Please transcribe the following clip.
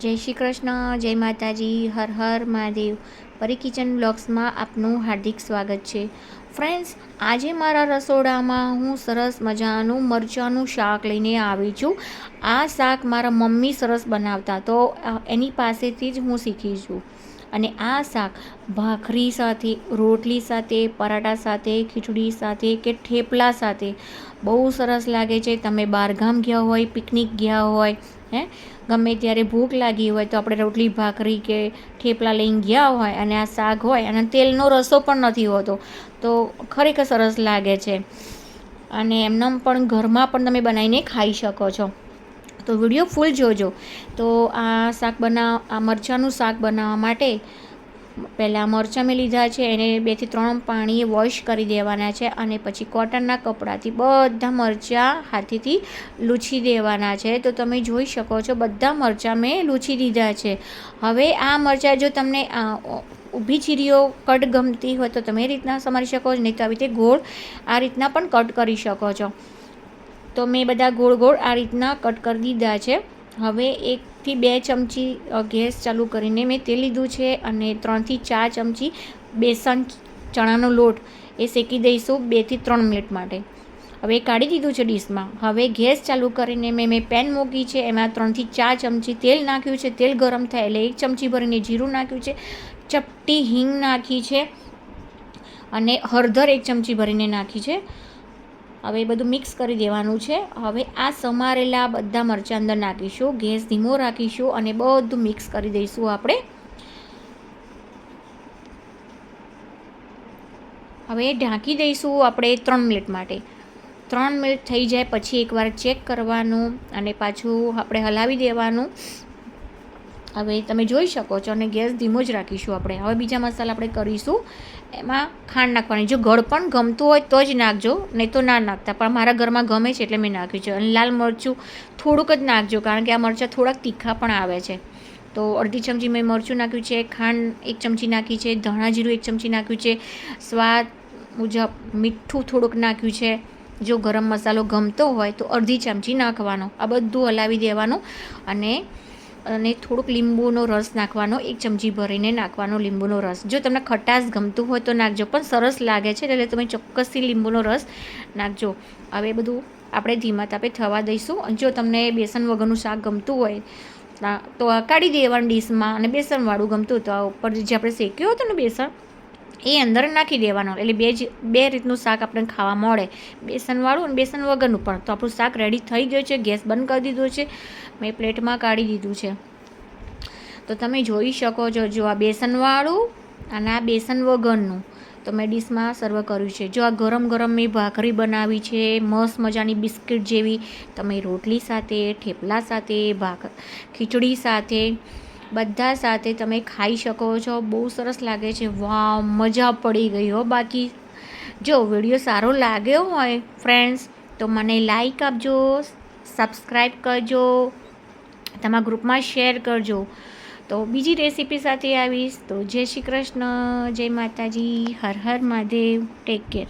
જય શ્રી કૃષ્ણ, જય માતાજી, હર હર મહાદેવ. પરી કિચન બ્લોગ્સમાં આપનું હાર્દિક સ્વાગત છે. ફ્રેન્ડ્સ, આજે મારા રસોડામાં હું સરસ મજાનું મરચાંનું શાક લઈને આવી છું. આ શાક મારા મમ્મી સરસ બનાવતા, તો એની પાસેથી જ હું શીખી છું. અને આ શાક ભાખરી સાથે, રોટલી સાથે, પરાઠા સાથે, ખીચડી સાથે કે થેપલા સાથે બહુ સરસ લાગે છે. તમે બહારગામ ગયા હોય, પિકનિક ગયા હોય હે? ગમે ત્યારે ભૂખ લાગી હોય તો આપણે રોટલી, ભાખરી કે થેપલા લઈને ગયા હોય અને આ શાક હોય અને તેલનો રસો પણ નથી હોતો, તો ખરેખર સરસ લાગે છે. અને એમનેમ પણ ઘરમાં પણ તમે બનાવીને ખાઈ શકો છો. તો વીડિયો ફૂલ જોજો. તો આ શાક બનાવ આ મરચાંનું શાક બનાવવા માટે પહેલાં મરચાં મેં લીધા છે, એને બેથી ત્રણ પાણીએ વોશ કરી દેવાના છે અને પછી કોટનના કપડાથી બધા મરચાં હાથેથી લૂછી દેવાના છે. તો તમે જોઈ શકો છો, બધા મરચાં મેં લૂછી દીધા છે. હવે આ મરચાં જો તમને ઊભી ચીરીઓ કટ ગમતી હોય તો તમે એ રીતના સમારી શકો છો, નહીં તો આવી રીતે ગોળ આ રીતના પણ કટ કરી શકો છો. તો મેં બધા ગોળ ગોળ આ રીતના કટ કરી દીધા છે. હવે એકથી બે ચમચી ગેસ ચાલુ કરીને મેં તેલ લીધું છે અને ત્રણથી ચાર ચમચી બેસન ચણાનો લોટ એ શેકી દઈશું બેથી ત્રણ મિનિટ માટે. હવે કાઢી દીધું છે ડીશમાં. હવે ગેસ ચાલુ કરીને મેં મેં પેન મૂકી છે, એમાં ત્રણથી ચાર ચમચી તેલ નાખ્યું છે. તેલ ગરમ થાય એટલે એક ચમચી ભરીને જીરું નાખ્યું છે. ચપટી હિંગ નાખી છે અને હળદર એક ચમચી ભરીને નાખી છે. હવે એ બધું મિક્સ કરી દેવાનું છે. હવે આ સમારેલા બધા મરચાં અંદર નાખીશું, ગેસ ધીમો રાખીશું અને બધું મિક્સ કરી દઈશું આપણે. હવે ઢાંકી દઈશું આપણે ત્રણ મિનિટ માટે. ત્રણ મિનિટ થઈ જાય પછી એકવાર ચેક કરવાનું અને પાછું આપણે હલાવી દેવાનું. હવે તમે જોઈ શકો છો અને ગેસ ધીમો જ રાખીશું આપણે. હવે બીજા મસાલા આપણે કરીશું. એમાં ખાંડ નાખવાની. જો ગળ પણ ગમતું હોય તો જ નાખજો, નહીં તો ના નાખતા. પણ મારા ઘરમાં ગમે છે એટલે મેં નાખ્યું છે. અને લાલ મરચું થોડુંક જ નાખજો, કારણ કે આ મરચાં થોડાક તીખા પણ આવે છે. તો અડધી ચમચી મેં મરચું નાખ્યું છે, ખાંડ એક ચમચી નાખી છે, ધાણા જીરું એક ચમચી નાખ્યું છે, સ્વાદ મુજબ મીઠું થોડુંક નાખ્યું છે. જો ગરમ મસાલો ગમતો હોય તો અડધી ચમચી નાખવાનો. આ બધું હલાવી દેવાનું અને અને થોડુંક લીંબુનો રસ નાખવાનો, એક ચમચી ભરીને નાખવાનો લીંબુનો રસ. જો તમને ખટાશ ગમતું હોય તો નાખજો, પણ સરસ લાગે છે એટલે તમે ચોક્કસથી લીંબુનો રસ નાખજો. હવે બધું આપણે ધીમા તાપે થવા દઈશું. જો તમને બેસન વગરનું શાક ગમતું હોય તો કાઢી દેવાનું ડીશમાં અને બેસનવાળું ગમતું તો ઉપર જે આપણે શેક્યું હતું ને બેસન એ અંદર નાખી દેવાનો. એટલે બે જ બે રીતનું શાક આપણને ખાવા મળે. બેસનવાળું અને બેસન વગરનું પણ. તો આપણું શાક રેડી થઈ ગયું છે. ગેસ બંધ કરી દીધો છે. મેં પ્લેટમાં કાઢી દીધું છે. તો તમે જોઈ શકો છો જો આ બેસનવાળું અને આ બેસન વગરનું. તો મેં ડીશમાં સર્વ કર્યું છે. જો આ ગરમ ગરમ મેં ભાખરી બનાવી છે, મસ્ત મજાની બિસ્કિટ જેવી, તમે રોટલી સાથે, થેપલા સાથે, ભાખ ખીચડી સાથે બધા સાથે તમે ખાઈ શકો છો. બહુ સરસ લાગે છે. વાવ મજા પડી ગઈ હો. બાકી જો વીડિયો સારો લાગ્યો હોય ફ્રેન્ડ્સ તો મને લાઈક આપજો સબસ્ક્રાઈબ કરજો, તમારા ગ્રુપમાં શેર કરજો. તો બીજી રેસીપી સાથે આવીશ. તો જય શ્રી કૃષ્ણ, જય માતાજી, હર હર મહાદેવ. Take care